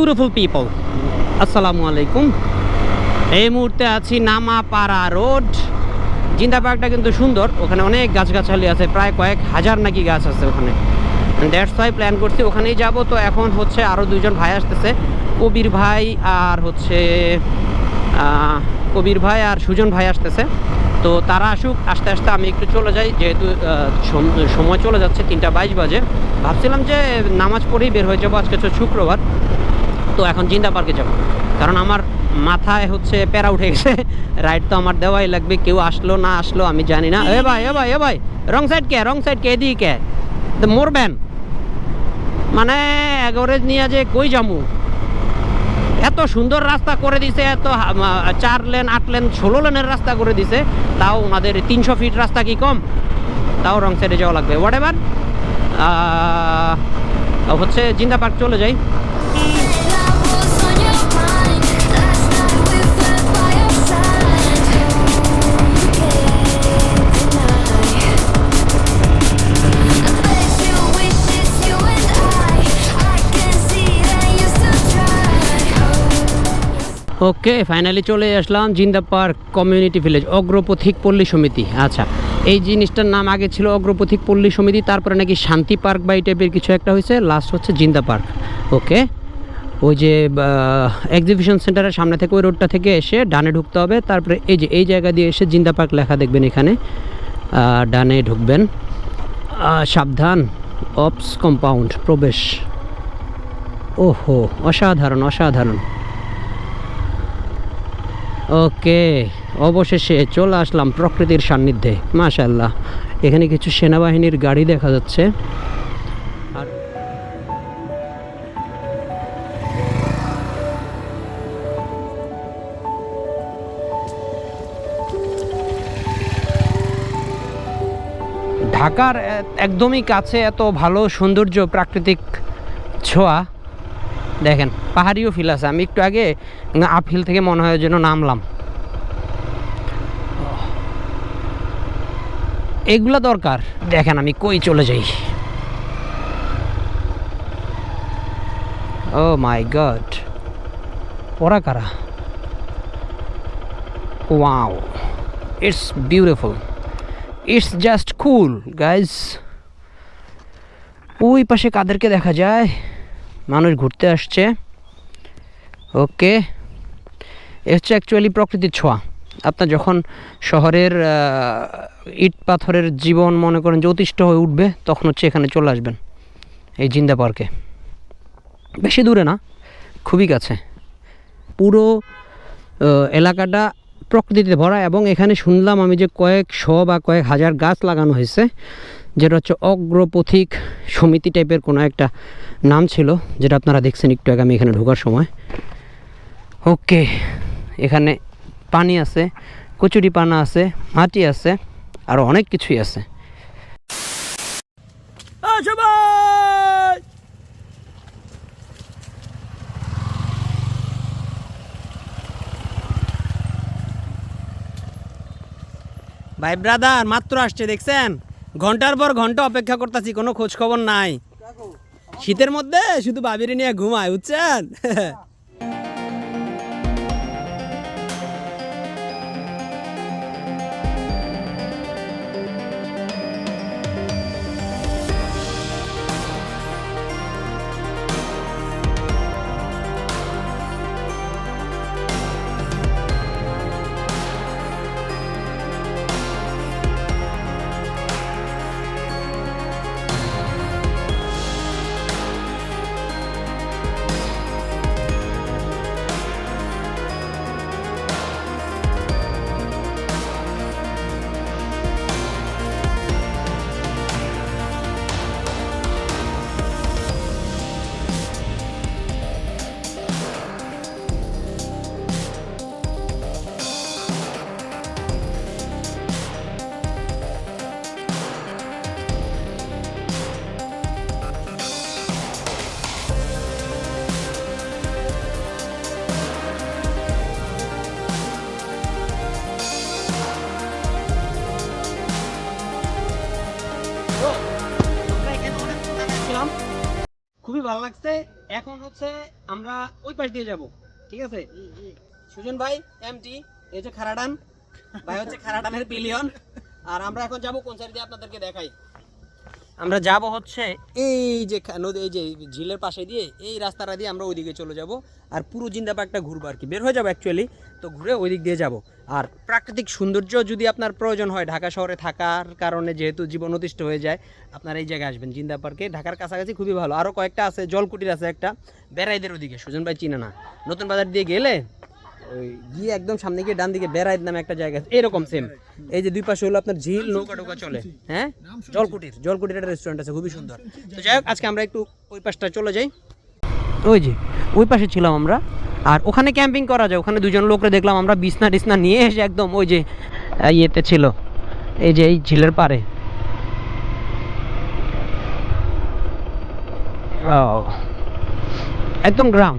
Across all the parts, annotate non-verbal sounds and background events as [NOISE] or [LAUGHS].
Beautiful people আসসালামু আলাইকুম এই মুহূর্তে আছি নামাপাড়া রোড। জিন্দা পার্কটা কিন্তু সুন্দর। ওখানে অনেক গাছগাছালি আছে, প্রায় কয়েক হাজার নাকি গাছ আছে ওখানে। দ্যাটস ওয়াই প্ল্যান করছি, ওখানেই যাব। তো এখন হচ্ছে আরও দুজন ভাই আসতেছে, কবির ভাই আর হচ্ছে কবির ভাই আর সুজন ভাই আসতেছে। তো তারা আসুক, আস্তে আস্তে আমি একটু চলে যাই, যেহেতু সময় চলে যাচ্ছে তিনটা বাইশ বাজে। ভাবছিলাম যে নামাজ পড়েই বের হয়ে যাব, আজকে শুক্রবার। তো এখন জিন্দা পার্কে যাব। কারণ আমার মাথায় হচ্ছে প্যারা উঠে গেছে। রাইড তো আমার দেওয়াই লাগবে, কেউ আসলো না আসলো আমি জানি না। এ ভাই এ ভাই এ ভাই, রং সাইড কে, রং সাইড কে, এদিকে কে? তো মোরবেন। মানে এগোরেজ নিয়ে যে কই যামু? এত সুন্দর রাস্তা করে দিছে, এত চার লেন, আট লেন, ষোলো লেনের রাস্তা করে দিছে। তাও ওনাদের তিনশো ফিট রাস্তা কি কম? তাও রং সাইডে যাওয়া লাগবে। হোয়াট এভার হচ্ছে জিন্দা পার্ক চলে যাই। ওকে ফাইনালি চলে আসলাম জিন্দা পার্ক কমিউনিটি ভিলেজ, অগ্রপথিক পল্লী সমিতি। আচ্ছা এই জিনিসটার নাম আগে ছিল অগ্রপথিক পল্লী সমিতি, তারপরে নাকি শান্তি পার্ক বা এই টাইপের কিছু একটা হয়েছে লাস্ট হচ্ছে জিন্দা পার্ক। ওকে, ওই যে এক্সিবিশন সেন্টারের সামনে থেকে ওই রোডটা থেকে এসে ডানে ঢুকতে হবে, তারপরে এই যে, এই জায়গা দিয়ে এসে জিন্দা পার্ক লেখা দেখবেন এখানে। ডানে ঢুকবেন। সাবধান অপস কম্পাউন্ড প্রবেশ। ওহো, অসাধারণ অসাধারণ। ওকে, অবশেষে চলে আসলাম প্রকৃতির সান্নিধ্যে। মাশাল্লাহ এখানে কিছু সেনাবাহিনীর গাড়ি দেখা যাচ্ছে। ঢাকার একদমই কাছে এত ভালো সৌন্দর্য প্রাকৃতিক ছোঁয়া। দেখেন, পাহাড়িও ফিল আছে। আমি একটু আগে আপহিল থেকে মনে হয় যেন নামলাম। এগুলা দরকার। দেখেন, আমি কই চলে যাই। Oh my god. ওরা কারা? Wow, it's beautiful. It's just cool guys ওই পাশে কাদেরকে দেখা যায়? মানুষ ঘুরতে আসছে। ওকে। এ হচ্ছে অ্যাকচুয়ালি প্রকৃতির ছোঁয়া। আপনার যখন শহরের ইট পাথরের জীবন মনে করেন যে অতিষ্ঠ হয়ে উঠবে, তখন হচ্ছে এখানে চলে আসবেন এই জিন্দা পার্কে। বেশি দূরে না, খুবই কাছে। পুরো এলাকাটা প্রকৃতিতে ভরা এবং এখানে শুনলাম আমি যে কয়েক শ বা কয়েক হাজার গাছ লাগানো হয়েছে। যেটা হচ্ছে অগ্রপথিক সমিতি টাইপের কোনো একটা নাম ছিল, যেটা আপনারা দেখছেন একটু আগে আমি এখানে ঢোকার সময়। ওকে, এখানে পানি আছে, কচুরি পানা আছে, মাটি আছে আরও অনেক কিছুই আছে। ভাই ব্রাদার মাত্র আসছে, দেখছেন? ঘণ্টার পর ঘণ্টা অপেক্ষা করতেছি কোনো খোঁজ খবর নাই শীতের মধ্যে শুধু বাবিরে নিয়ে ঘুমায় বুঝছেন? ভালো লাগছে। এখন হচ্ছে আমরা ওই পাশ দিয়ে যাব। ঠিক আছে? সুজন ভাই এমটি এই যে খারাডান। ভাই হচ্ছে খারাডানের পিলিয়ন আর আমরা এখন যাব কোন সাইড দিয়ে আপনাদেরকে দেখাই? আমরা যাব হচ্ছে এই যে নদী এই যে ঝিলের পাশে দিয়ে, এই রাস্তাটা দিয়ে আমরা ওইদিকে চলে যাব। আর পুরো জিন্দা পার্কটা ঘুরবো আর কি। বের হয়ে যাব অ্যাকচুয়ালি তো ঘুরে ওই দিক দিয়ে যাব। আর প্রাকৃতিক সৌন্দর্য যদি আপনার প্রয়োজন হয়, ঢাকা শহরে থাকার কারণে যেহেতু জীবন অতিষ্ঠ হয়ে যায়, আপনার এই জায়গায় আসবেন। জিন্দা পার্কে ঢাকার কাছাকাছি খুবই ভালো। আরও কয়েকটা আছে, জলকুটির আছে একটা। বেড়াইদের ওদিকে সুজন ভাই চিনে না। নতুন বাজার দিয়ে গেলে ওই গিয়ে একদম সামনে গিয়ে ডান দিকে বেড়াইদ নামে একটা জায়গা এরকম সেম এই যে দুই পাশে হলো আপনার ঝিল, নৌকা টোকা চলে। হ্যাঁ? জলকুটির। জলকুটির একটা রেস্টুরেন্ট আছে, খুবই সুন্দর। তো যাই হোক, আজকে আমরা একটু ওই পাশটা চলে যাই। ওই যে, ওই পাশে ছিলাম আমরা। আর ওখানে ক্যাম্পিং করা যায়। ওখানে দুজন লোকরে দেখলাম আমরা বিছনা টিসনা নিয়ে এসে একদম ওই যে ইয়েতে ছিল। এই যে এই ঝিলের পারে একদম গ্রাম।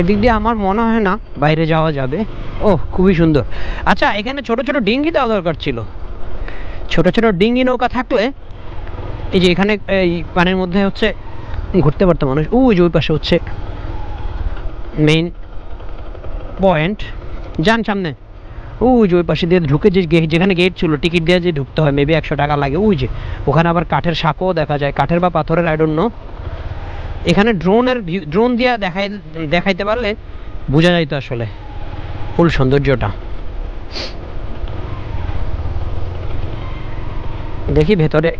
এদিক দিয়ে আমার মনে হয় না বাইরে যাওয়া যাবে। ও খুবই সুন্দর। আচ্ছা এখানে ছোট ছোট ডিঙ্গি দেওয়া দরকার ছিল। ছোট ছোট ডিঙ্গি নৌকা থাকলে এই যে এখানে, এই পানির মধ্যে হচ্ছে ঘুরতে পারতো মানুষ। ওই যে ওই পাশে হচ্ছে মেইন পয়েন্ট যান সামনে। ওই যে ওই পাশে দিয়ে ঢুকে যে যেখানে গেট ছিল টিকিট দিয়ে যে ঢুকতে হয় মেবি একশো টাকা লাগে। ওই যে, ওখানে আবার কাঠের সাঁকোও দেখা যায়। কাঠের বা পাথরের আইডন্য এখানে ড্রোনের ড্রোন দিয়ে দেখাই দেখাইতে পারলে বোঝা যাইতো আসলে ফুল সৌন্দর্যটা। দেখি ভেতরে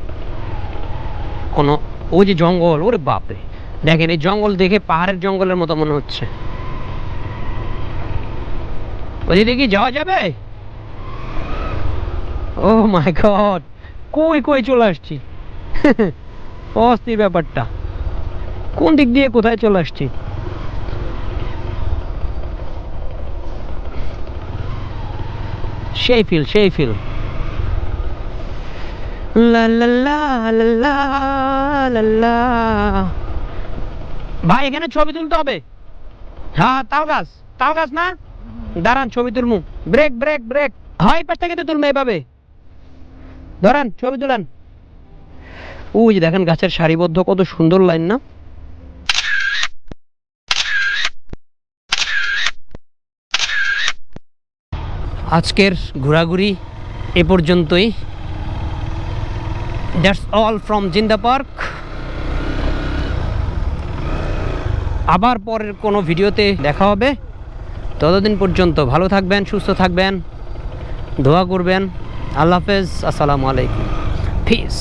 কোনো ওই যে জঙ্গল, ওরে বাপরে। দেখেন এই জঙ্গল দেখে পাহাড়ের জঙ্গলের মতো মনে হচ্ছে। ওই কি যাওয়া যাবে? ও মাই গড কই কই চলে আসছি? [LAUGHS] অস্থির ব্যাপারটা। কোন দিক দিয়ে কোথায় চলে আসছি? সেই ফিল সেই ফিল। ভাই, এখানে ছবি তুলতে হবে। হ্যাঁ তাও গাছ তাও গাছ না? দাঁড়ান, ছবি তুলমু। ব্রেক ব্রেক ব্রেক হয় পাশ থেকে তো তুলবে এভাবে। ধরান, ছবি তুলান। ওই যে দেখেন, গাছের সারিবদ্ধ কত সুন্দর লাইন না? আজকের ঘোরাঘুরি এ পর্যন্তই। That's all from Jinda park আবার পরের কোনো ভিডিওতে দেখা হবে। ততদিন পর্যন্ত ভালো থাকবেন, সুস্থ থাকবেন, দোয়া করবেন। আল্লাহ হাফেজ, আসসালামু আলাইকুম। পিস